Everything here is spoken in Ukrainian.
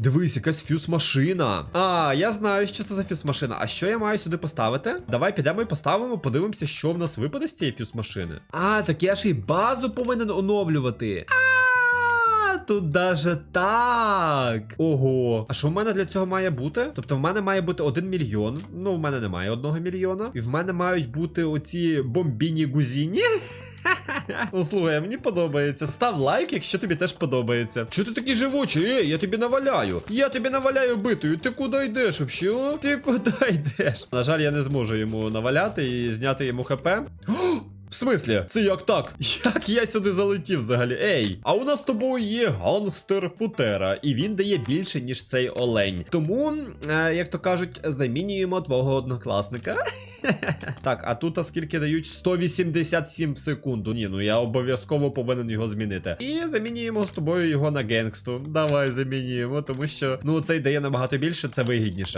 Дивись, якась фюз-машина. А, я знаю, що це за фюз-машина. А що я маю сюди поставити? Давай підемо і поставимо, подивимося, що в нас випаде з цієї фюз-машини. А, так я ж і базу повинен оновлювати. А, Тут даже так. Ого. А що в мене для цього має бути? Тобто в мене має бути 1 мільйон. Ну, в мене немає одного мільйона. І в мене мають бути оці бомбіні гузіні. Ну слухай, мені подобається. Став лайк, якщо тобі теж подобається. Чого ти такий живучий? Ей, я тобі наваляю. Я тобі наваляю битою. Ти куди йдеш а? Ти куди йдеш? На жаль, я не зможу йому наваляти і зняти йому хп. О! В смислі? Це як так? Як я сюди залетів взагалі? Ей, а у нас з тобою є гангстер Футера, і він дає більше, ніж цей олень. Тому, е, як то кажуть, замінюємо твого однокласника. Так, а тут а скільки дають 187 в секунду. Ні, ну я обов'язково повинен його змінити. І замінюємо з тобою його на генгсту. Давай замінюємо, тому що ну цей дає набагато більше, це вигідніше.